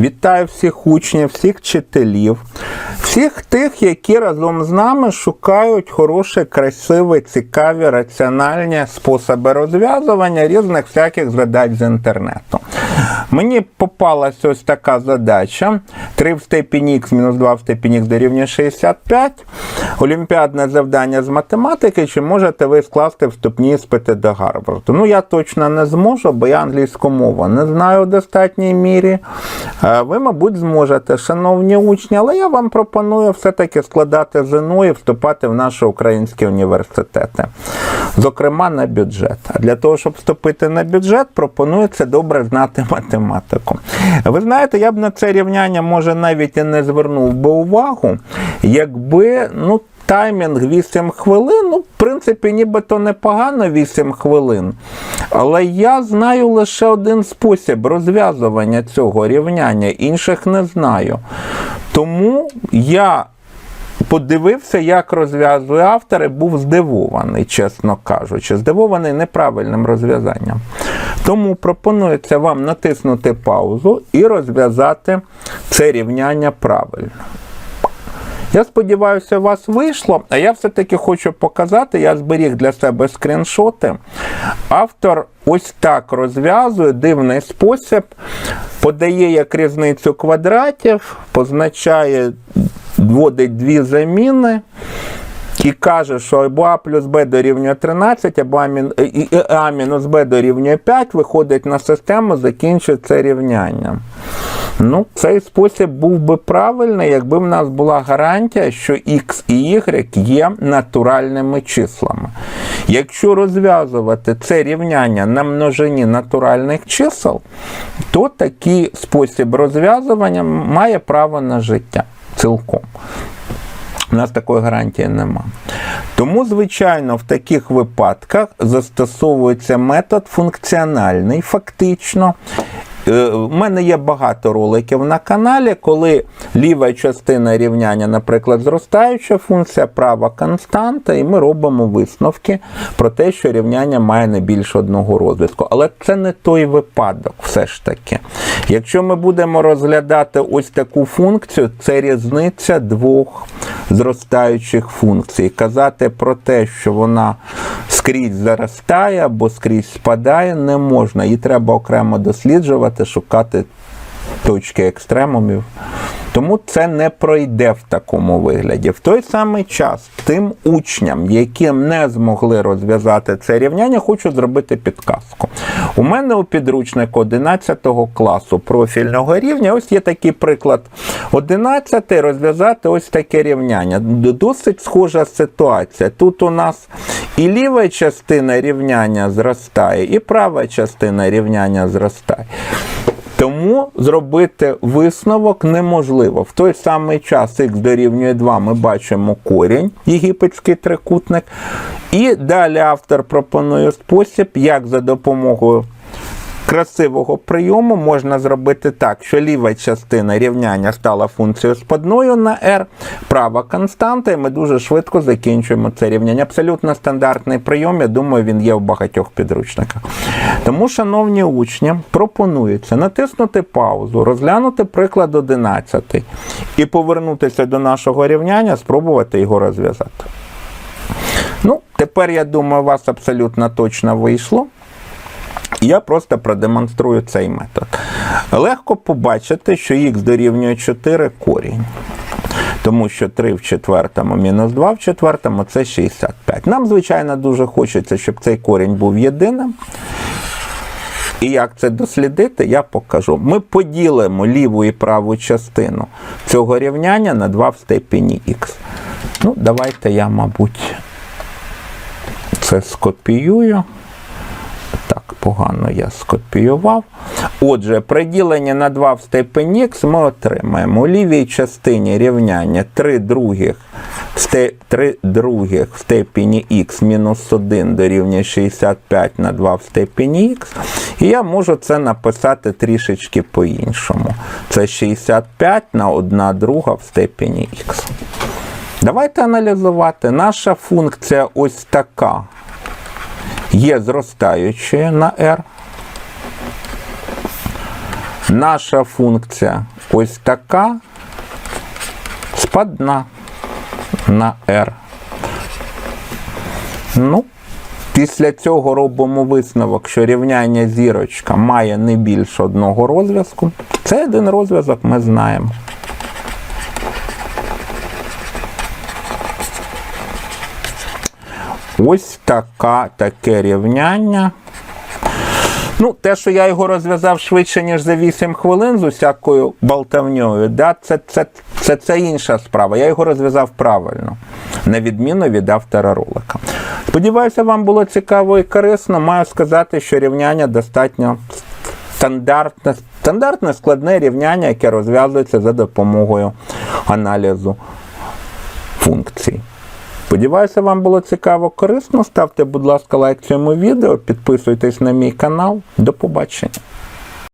Вітаю всіх учнів, всіх вчителів, всіх тих, які разом з нами шукають хороші, красиві, цікаві, раціональні способи розв'язування різних всяких задач з інтернету. Мені попалась ось така задача: 3 в степені х мінус 2 в степені х дорівнює 65. Олімпіадне завдання з математики, чи можете ви скласти вступні іспити до Гарварду? Ну, я точно не зможу, бо я англійську мову не знаю у достатній мірі. Е, Ви, мабуть, зможете, шановні учні, але я вам пропоную все-таки складати ЗНО і вступати в наші українські університети. Зокрема, на бюджет. А для того, щоб вступити на бюджет, пропонується добре знати математику. Ви знаєте, я б на це рівняння, може, навіть і не звернув би увагу, якби, ну, Таймінг 8 хвилин, ну, в принципі, нібито непогано 8 хвилин. Але я знаю лише один спосіб розв'язування цього рівняння, інших не знаю. Тому я подивився, як розв'язує автор, і був здивований, чесно кажучи, здивований неправильним розв'язанням. Тому пропонується вам натиснути паузу і розв'язати це рівняння правильно. Я сподіваюся, у вас вийшло, а я все-таки хочу показати, я зберіг для себе скріншоти. Автор ось так розв'язує дивний спосіб, подає як різницю квадратів, позначає, вводить дві заміни. І каже, що або А плюс Б дорівнює 13, або і А мінус Б дорівнює 5, виходить на систему, закінчує це рівняння. Ну, цей спосіб був би правильний, якби в нас була гарантія, що X і Y є натуральними числами. Якщо розв'язувати це рівняння на множині натуральних чисел, то такий спосіб розв'язування має право на життя цілком. У нас такої гарантії нема. Тому, звичайно, в таких випадках застосовується метод функціональний, фактично. Е, У мене є багато роликів на каналі, коли ліва частина рівняння, наприклад, зростаюча функція, права константа, і ми робимо висновки про те, що рівняння має не більше одного розвитку. Але це не той випадок, все ж таки. Якщо ми будемо розглядати ось таку функцію, це різниця двох зростаючих функцій. Казати про те, що вона скрізь заростає або скрізь спадає, не можна. Її треба окремо досліджувати, шукати точки екстремумів. Тому це не пройде в такому вигляді. В той самий час тим учням, які не змогли розв'язати це рівняння, хочу зробити підказку. У мене у підручнику 11 класу профільного рівня ось є такий приклад. 11 розв'язати ось таке рівняння. Досить схожа ситуація. Тут у нас і ліва частина рівняння зростає, і права частина рівняння зростає. Тому зробити висновок неможливо. В той самий час х дорівнює 2 ми бачимо корінь, єгипетський трикутник. І далі автор пропонує спосіб, як за допомогою красивого прийому можна зробити так, що ліва частина рівняння стала функцією спадною на r, права константа, і ми дуже швидко закінчуємо це рівняння. Абсолютно стандартний прийом, я думаю, він є в багатьох підручниках. Тому, шановні учні, пропонується натиснути паузу, розглянути приклад 11 і повернутися до нашого рівняння, спробувати його розв'язати. Ну, тепер, я думаю, у вас абсолютно точно вийшло. Я просто продемонструю цей метод. Легко побачити, що х дорівнює 4 корінь. Тому що 3 в четвертому мінус 2 в четвертому це 65. Нам, звичайно, дуже хочеться, щоб цей корінь був єдиним. І як це дослідити, я покажу. Ми поділимо ліву і праву частину цього рівняння на 2 в степені х. Ну, давайте я, мабуть, це скопіюю. Так, погано я скопіював. Отже, при діленні на 2 в степені х ми отримаємо у лівій частині рівняння 3 других, в сте- 3 других в степені х мінус 1 дорівнює 65 на 2 в степені х. І я можу це написати трішечки по-іншому. Це 65 на 1 друга в степені х. Давайте аналізувати. Наша функція ось така є зростаючою на r. Наша функція ось така спадна на R. Ну, після цього робимо висновок, що рівняння зірочка має не більше одного розв'язку. Це один розв'язок ми знаємо. Ось така, таке рівняння. Ну, те, що я його розв'язав швидше, ніж за 8 хвилин з усякою болтавньою, да, це, це, це, це інша справа. Я його розв'язав правильно, на відміну від автора ролика. Сподіваюся, вам було цікаво і корисно. Маю сказати, що рівняння достатньо стандартне, стандартне складне рівняння, яке розв'язується за допомогою аналізу функцій. Сподіваюся, вам було цікаво, корисно. Ставте, будь ласка, лайк цьому відео, підписуйтесь на мій канал. До побачення.